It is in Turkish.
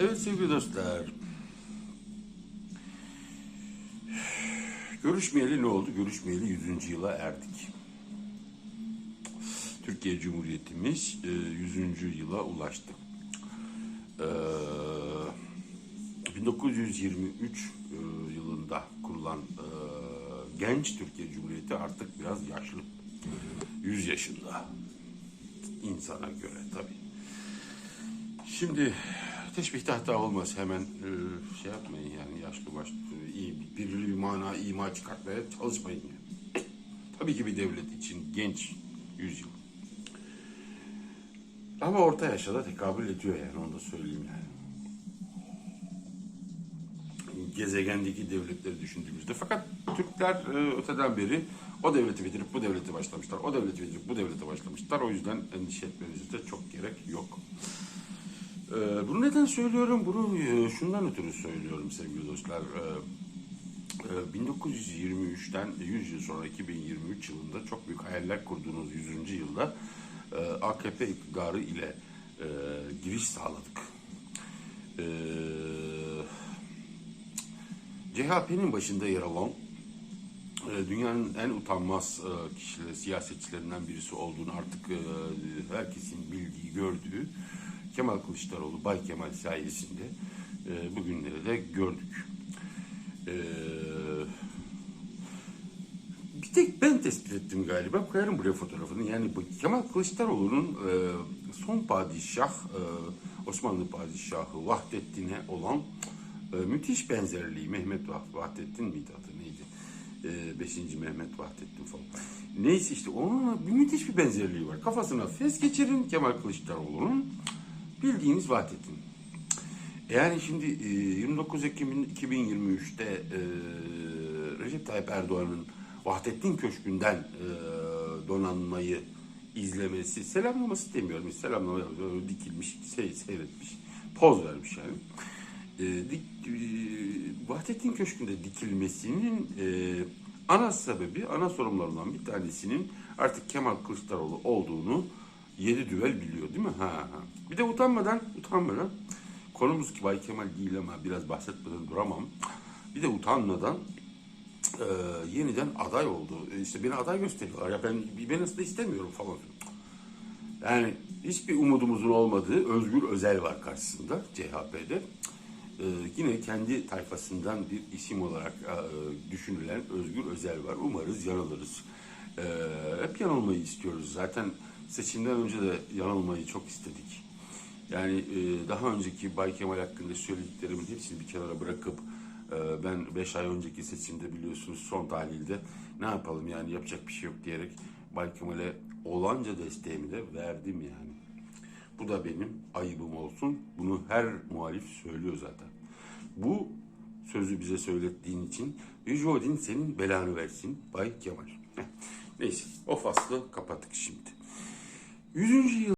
Evet sevgili dostlar. Görüşmeyeli ne oldu? Görüşmeyeli 100. yıla erdik. Türkiye Cumhuriyetimiz e, 100. yıla ulaştı. E, 1923 e, yılında kurulan e, genç Türkiye Cumhuriyeti artık biraz yaşlı. 100 yaşında. insana göre tabii. Şimdi teşbihte hata olmaz. Hemen e, şey yapmayın yani yaşlı başlı iyi bir, bir, mana ima çıkartmaya çalışmayın. Yani. Tabii ki bir devlet için genç yüzyıl. Ama orta yaşa da tekabül ediyor yani onu da söyleyeyim yani. Gezegendeki devletleri düşündüğümüzde fakat Türkler e, öteden beri o devleti bitirip bu devleti başlamışlar. O devleti bitirip bu devleti başlamışlar. O yüzden endişe etmenize de çok gerek yok. Ee, bunu neden söylüyorum? Bunu e, şundan ötürü söylüyorum sevgili dostlar. Ee, e, 1923'ten 100 yıl sonra 2023 yılında çok büyük hayaller kurduğunuz 100. yılda e, AKP iktidarı ile e, giriş sağladık. Ee, CHP'nin başında yer alan e, dünyanın en utanmaz e, kişileri, siyasetçilerinden birisi olduğunu artık e, herkesin bildiği, gördüğü Kemal Kılıçdaroğlu, Bay Kemal sayesinde e, bugünleri de gördük. E, bir tek ben tespit ettim galiba. Koyarım buraya fotoğrafını. Yani bu Kemal Kılıçdaroğlu'nun e, son padişah, e, Osmanlı padişahı Vahdettin'e olan e, müthiş benzerliği. Mehmet Vah- Vahdettin miydi adı neydi? E, beşinci Mehmet Vahdettin falan. Neyse işte onunla bir müthiş bir benzerliği var. Kafasına fes geçirin Kemal Kılıçdaroğlu'nun bildiğiniz Vahdettin. Yani şimdi e, 29 Ekim 2023'te e, Recep Tayyip Erdoğan'ın Vahdettin Köşkü'nden e, donanmayı izlemesi, selamlaması demiyorum, selamlama e, dikilmiş, şey, seyretmiş, poz vermiş yani. E, e, Vahdettin Köşkü'nde dikilmesinin e, ana sebebi, ana sorunlarından bir tanesinin artık Kemal Kılıçdaroğlu olduğunu yedi düvel biliyor değil mi? Ha, ha. Bir de utanmadan, utanmadan, konumuz ki Bay Kemal değil ama biraz bahsetmeden duramam. Bir de utanmadan e, yeniden aday oldu. E, işte beni aday gösteriyorlar. Ya ben ben aslında istemiyorum falan. Yani hiçbir umudumuzun olmadığı Özgür Özel var karşısında CHP'de. E, yine kendi tayfasından bir isim olarak e, düşünülen Özgür Özel var. Umarız yanılırız. E, hep yanılmayı istiyoruz. Zaten seçimden önce de yanılmayı çok istedik. Yani e, daha önceki Bay Kemal hakkında söylediklerimin hepsini bir kenara bırakıp e, ben 5 ay önceki seçimde biliyorsunuz son tahlilde ne yapalım yani yapacak bir şey yok diyerek Bay Kemal'e olanca desteğimi de verdim yani. Bu da benim ayıbım olsun. Bunu her muhalif söylüyor zaten. Bu sözü bize söylettiğin için Yüce Odin senin belanı versin Bay Kemal. Neyse o faslı kapattık şimdi. 100.